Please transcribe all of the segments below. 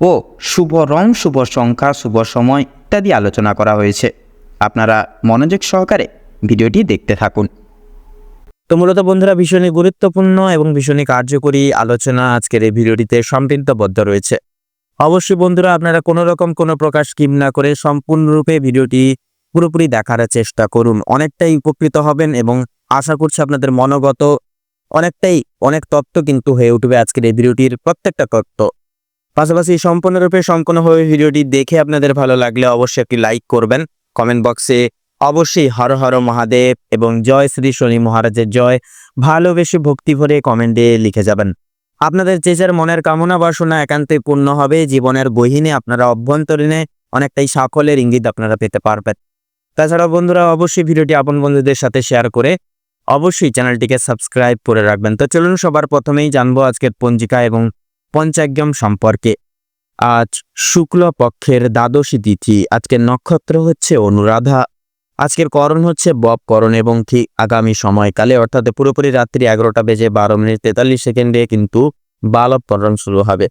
ও শুভ রং, শুভ সংখ্যা, শুভ সময় ইত্যাদি আলোচনা করা হয়েছে। আপনারা মনোযোগ সহকারে ভিডিওটি দেখতে থাকুন। তো মূলত বন্ধুরা, ভীষণই গুরুত্বপূর্ণ এবং ভীষণই কার্যকরী আলোচনা আজকের এই ভিডিওটিতে সম্পৃক্তবদ্ধ রয়েছে। অবশ্যই বন্ধুরা, আপনারা কোনো রকম কোনো প্রকার স্কিম না করে সম্পূর্ণরূপে ভিডিওটি পুরোপুরি দেখার চেষ্টা করুন। অনেকটাই উপকৃত হবেন এবং আশা করছি আপনাদের মনোগত, অনেকটাই অনেক তত্ত্ব কিন্তু হয়ে উঠবে আজকের এই ভিডিওটির প্রত্যেকটা তত্ত্ব। পাশাপাশি সম্পূর্ণরূপে সম্পূর্ণ হয়ে ভিডিওটি দেখে আপনাদের ভালো লাগলে অবশ্যই একটি লাইক করবেন। কমেন্ট বক্সে অবশ্যই হর হর মহাদেব এবং জয় শ্রী শনি মহারাজের জয় ভালোবেসে ভক্তি ভরে কমেন্টে লিখে যাবেন। আপনাদের যে যার মনের কামনা বাসনা একান্তই পূর্ণ হবে, জীবনের বহিনে আপনারা অভ্যন্তরীণে অনেকটাই সাফল্যের ইঙ্গিত আপনারা পেতে পারবেন। তাছাড়া বন্ধুরা, অবশ্যই ভিডিওটি আপন বন্ধুদের সাথে শেয়ার করে অবশ্যই চ্যানেলটিকে সাবস্ক্রাইব করে রাখবেন। তো চলুন সবার প্রথমেই জানব আজকের পঞ্জিকা এবং পঞ্চাগ্যম সম্পর্কে। আজ শুক্ল পক্ষের দ্বাদশী তিথি। আজকের নক্ষত্র হচ্ছে অনুরাধা। আজকের করণ হচ্ছে বব করণ এবং ঠিক আগামী সময়কালে, অর্থাৎ পুরোপুরি রাত্রি এগারোটা বেজে বারো মিনিট তেতাল্লিশ সেকেন্ডে কিন্তু বালব করণ শুরু হবে।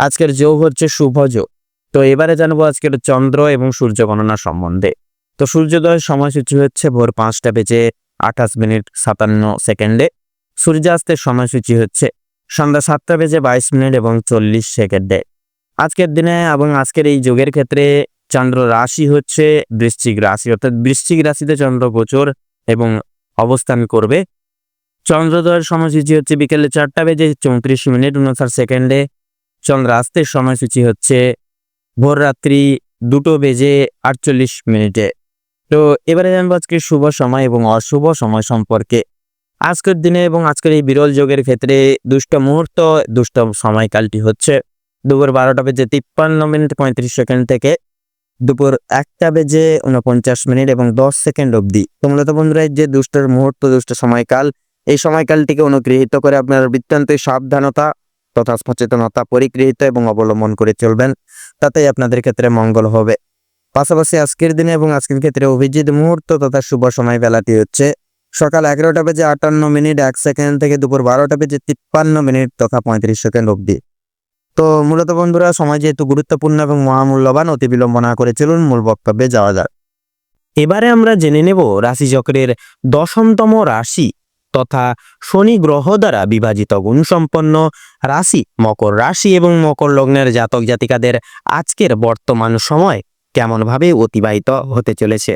আজকের যোগ হচ্ছে শুভ যোগ। তো এবারে জানব আজকের চন্দ্র এবং সূর্য গণনা সম্বন্ধে। তো সূর্যোদয়ের সময়সূচি হচ্ছে ভোর পাঁচটা বেজে আঠাশ মিনিট সাতান্ন সেকেন্ডে। সূর্যাস্তের সময়সূচি হচ্ছে সন্ধ্যা সাতটা বেজে বাইশ মিনিট এবং চল্লিশ সেকেন্ডে। আজকের দিনে এবং আজকের এই যোগের ক্ষেত্রে চন্দ্র রাশি হচ্ছে বৃশ্চিক রাশি, অর্থাৎ বৃশ্চিক রাশিতে চন্দ্র গোচর এবং অবস্থান করবে। চন্দ্রোদয়ের সময়সূচি হচ্ছে বিকেলে চারটা বেজে চৌত্রিশ মিনিট উনষাট সেকেন্ডে। চন্দ্র চন্দ্রাস্তের সময়সূচি হচ্ছে ভোর রাত্রি দুটো বেজে আটচল্লিশ মিনিটে। তো এবারে জানব আজকে শুভ সময় এবং অশুভ সময় সম্পর্কে। আজকের দিনে এবং আজকের এই বিরল যোগের ক্ষেত্রে দুষ্ট মুহূর্ত, দুষ্ট সময়কালটি হচ্ছে দুপুর বারোটা বেজে তিপ্পান্ন মিনিট পঁয়ত্রিশ সেকেন্ড থেকে দুপুর একটা বেজে উনপঞ্চাশ মিনিট এবং দশ সেকেন্ড অবধি। তো মূলত বন্ধুরা যে দুষ্টের মুহূর্ত, দুষ্ট সময়কাল, এই সময়কালটিকে অনুগৃহীত করে আপনার বৃত্তান্ত সাবধানতা তথা সচেতনতা পরিগৃহীত এবং অবলম্বন করে চলবেন। তাতেই আপনাদের ক্ষেত্রে মঙ্গল হবে। পাশাপাশি আজকের দিনে এবং আজকের ক্ষেত্রে অভিজিৎ মুহূর্ত তথা শুভ সময় বেলাটি হচ্ছে সকাল এগারোটা বেজে আটান্ন মিনিট, এক সেকেন্ড থেকে দুপুর বারোটা বেজে তিপ্পান্ন মিনিট, তথা পঁয়ত্রিশ সেকেন্ড অবধি। তো মূলত বন্ধুরা, সময় যেহেতু গুরুত্বপূর্ণ এবং মহামূল্যবান অতি বিলম্ব না করে চলুন মূল বক্তব্যে যাওয়া যাক। এবারে আমরা জেনে নেব রাশিচক্রের দশমতম রাশি তথা শনি গ্রহ দ্বারা বিভাজিত গুণসম্পন্ন রাশি, মকর রাশি এবং মকর লগ্নের জাতক জাতিকাদের আজকের বর্তমান সময় কেমনভাবে অতিবাহিত হতে চলেছে।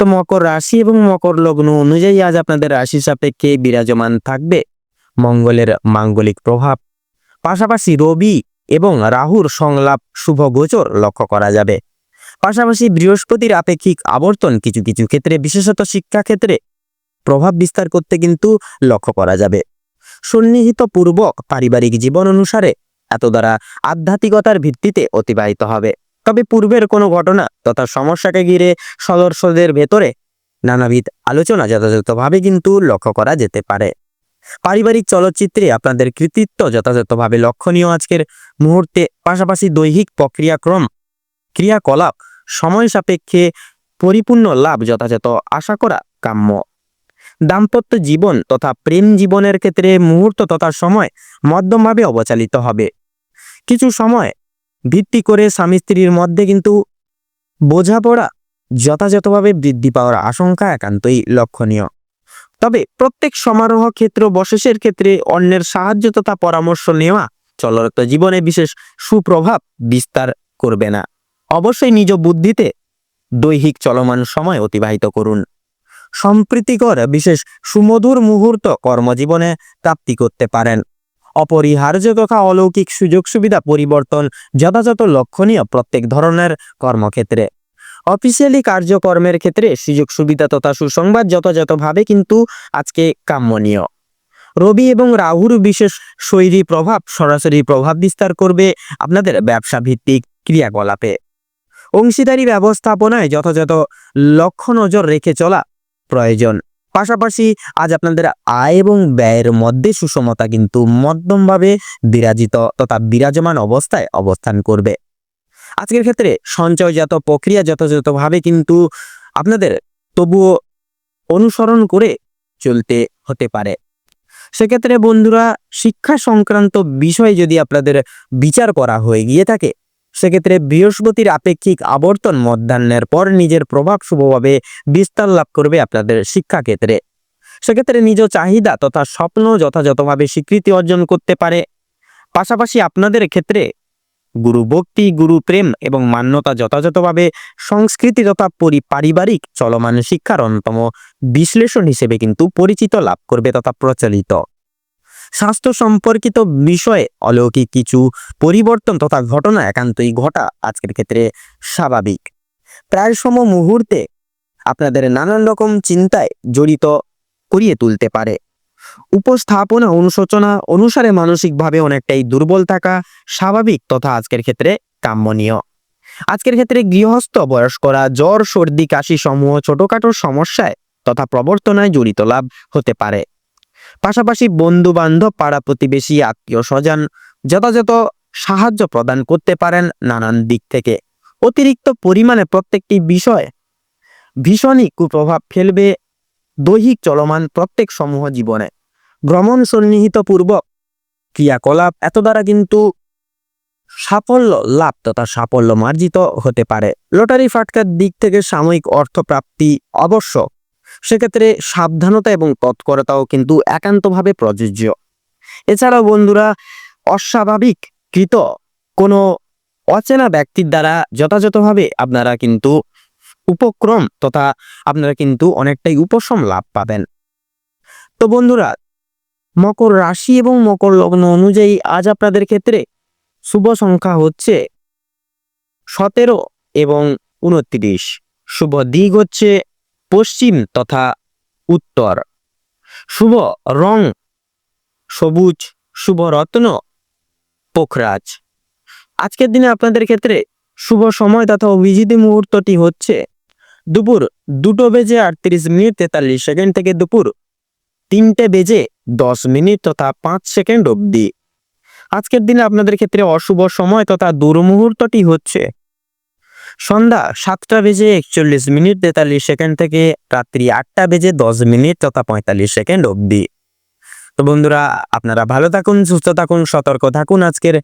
তো মকর রাশি এবং মকর লগ্ন অনুযায়ী আজ আপনাদের রাশি সাপেক্ষে বিরাজমান থাকবে। মঙ্গলের মাঙ্গলিক প্রভাব, পাশাপাশি রবি এবং রাহুর সংলাপ শুভ গোচর লক্ষ্য করা যাবে। পাশাপাশি বৃহস্পতির আপেক্ষিক আবর্তন কিছু কিছু ক্ষেত্রে, বিশেষত শিক্ষা ক্ষেত্রে প্রভাব বিস্তার করতে কিন্তু লক্ষ্য করা যাবে। সন্নিহিত পূর্বক পারিবারিক জীবন অনুসারে এত দ্বারা আধ্যাত্মিকতার ভিত্তিতে অতিবাহিত হবে। তবে পূর্বের কোনো ঘটনা তথা সমস্যাকে ঘিরে সদস্যদের ভেতরে নানাবিধ আলোচনা যথাযথভাবে কিন্তু লক্ষ্য করা যেতে পারে। পারিবারিক চলচ্চিত্রে আপনাদের কৃতিত্ব যথাযথভাবে লক্ষণীয় আজকের মুহূর্তে, পাশাপাশি দৈহিক প্রক্রিয়াক্রম, ক্রিয়াকলাপ, সময় সাপেক্ষে পরিপূর্ণ লাভ যথাযথ আশা করা কাম্য। দাম্পত্য জীবন তথা প্রেম জীবনের ক্ষেত্রে মুহূর্ত তথা সময় মধ্যমভাবে অবচালিত হবে। কিছু সময় ভিত্তি করে স্বামী স্ত্রীর মধ্যে কিন্তু বোঝাপড়া যথাযথভাবে বৃদ্ধি পাওয়ার আশঙ্কা একান্তই লক্ষণীয়। তবে প্রত্যেক সমারোহ ক্ষেত্র বশেষের ক্ষেত্রে অন্যের সাহায্য তথা পরামর্শ নেওয়া চলরত জীবনে বিশেষ সুপ্রভাব বিস্তার করবে না। অবশ্যই নিজ বুদ্ধিতে দৈহিক চলমান সময় অতিবাহিত করুন। সম্প্রীতিকর বিশেষ সুমধুর মুহূর্ত কর্মজীবনে প্রাপ্তি করতে পারেন। অপরিহার্য তথা অলৌকিক সুযোগ সুবিধা পরিবর্তন যথাযথ লক্ষণীয় প্রত্যেক ধরনের কর্মক্ষেত্রে। অফিসিয়ালি কার্যকর্মের ক্ষেত্রে সুযোগ সুবিধা তথা সুসংবাদ যথাযথভাবে কিন্তু আজকে কাম্যনীয়। রবি এবং রাহুর বিশেষ শৈলী প্রভাব সরাসরি প্রভাব বিস্তার করবে আপনাদের ব্যবসা ভিত্তিক ক্রিয়াকলাপে। অংশীদারি ব্যবস্থাপনায় যথাযথ লক্ষ্য নজর রেখে চলা প্রয়োজন। পাশাপাশি আজ আপনাদের আয় এবং ব্যয়ের মধ্যে সুষমতা কিন্তু মধ্যমভাবে বিরাজিত তথা বিরাজমান অবস্থায় অবস্থান করবে। আজকের ক্ষেত্রে সঞ্চয়জাত প্রক্রিয়া যথাযথভাবে কিন্তু আপনাদের তবুও অনুসরণ করে চলতে হতে পারে। সেক্ষেত্রে বন্ধুরা, শিক্ষা সংক্রান্ত বিষয় যদি আপনাদের বিচার করা হয়ে গিয়ে থাকে সেক্ষেত্রে বৃহস্পতির আপেক্ষিক আবর্তন মধ্যাহ্নের পর নিজের প্রভাব শুভভাবে বিস্তার লাভ করবে আপনাদের শিক্ষাক্ষেত্রে। সেক্ষেত্রে নিজ চাহিদা তথা স্বপ্ন যথাযথভাবে স্বীকৃতি অর্জন করতে পারে। পাশাপাশি আপনাদের ক্ষেত্রে গুরু ভক্তি, গুরু প্রেম এবং মান্যতা যথাযথভাবে সংস্কৃতি তথা পরি পারিবারিক চলমান শিক্ষার অন্যতম বিশ্লেষণ হিসেবে কিন্তু পরিচিত লাভ করবে তথা প্রচলিত। স্বাস্থ্য সম্পর্কিত বিষয়ে অলৌকিক কিছু পরিবর্তন তথা ঘটনা একান্তই ঘটা আজকের ক্ষেত্রে স্বাভাবিক। প্রায় সম মুহূর্তে আপনাদের নানান রকম চিন্তায় জড়িত করিয়ে তুলতে পারে। উপস্থাপনা অনুশোচনা অনুসারে মানসিকভাবে অনেকটাই দুর্বল থাকা স্বাভাবিক তথা আজকের ক্ষেত্রে কাম্যনীয় আজকের ক্ষেত্রে গৃহস্থ, বয়স্করা, জ্বর, সর্দি, কাশি সমূহ ছোটখাটো সমস্যায় তথা প্রবর্তনায় জড়িত লাভ হতে পারে। পাশাপাশি বন্ধু বান্ধব পাড়া প্রতিবেশী, আত্মীয় স্বজন যথাযথ সাহায্য প্রদান করতে পারেন নানান দিক থেকে। অতিরিক্ত পরিমাণে প্রত্যেকটি বিষয় ভীষণই কুপ্রভাব ফেলবে দৈহিক চলমান প্রত্যেক সমূহ জীবনে। ভ্রমণ সন্নিহিত পূর্বক ক্রিয়াকলাপ এত দ্বারা কিন্তু সাফল্য লাভ তথা সাফল্য মার্জিত হতে পারে। লটারি ফাটকার দিক থেকে সাময়িক অর্থপ্রাপ্তি আবশ্যক সেক্ষেত্রে সাবধানতা এবং তৎপরতাও কিন্তু একান্তভাবে প্রযোজ্য। এছাড়াও বন্ধুরা, অস্বাভাবিক কৃত কোনো অচেনা ব্যক্তির দ্বারা যথাযথভাবে আপনারা কিন্তু উপক্রম তথা আপনারা কিন্তু অনেকটাই উপশম লাভ পাবেন। তো বন্ধুরা, মকর রাশি এবং মকর লগ্ন অনুযায়ী আজ আপনাদের ক্ষেত্রে শুভ সংখ্যা হচ্ছে সতেরো এবং উনত্রিশ। শুভ দিক হচ্ছে পশ্চিম তথা উত্তর। শুভ রং, সবুজ শুভ রত্ন পোখরাজ। আজকের দিনে আপনাদের ক্ষেত্রে শুভ সময় তথা অভিজিৎ মুহূর্তটি হচ্ছে দুপুর দুটো বেজে আটত্রিশ মিনিট তেতাল্লিশ সেকেন্ড থেকে দুপুর তিনটে বেজে দশ মিনিট তথা পাঁচ সেকেন্ড অবধি। আজকের দিনে আপনাদের ক্ষেত্রে অশুভ সময় তথা দুর্মুহূর্তটি হচ্ছে সন্ধ্যা সাতটা বেজে একচল্লিশ মিনিট তেতাল্লিশ সেকেন্ড থেকে রাত্রি আটটা বেজে দশ মিনিট তথা পঁয়তাল্লিশ সেকেন্ড অবধি। তো বন্ধুরা, আপনারা ভালো থাকুন, সুস্থ থাকুন, সতর্ক থাকুন। আজকের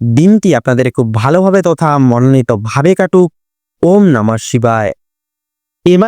দিনটি আপনাদের খুব ভালোভাবে তথা মনোনীতভাবে কাটুক। ওম নমঃ শিবায়। এবার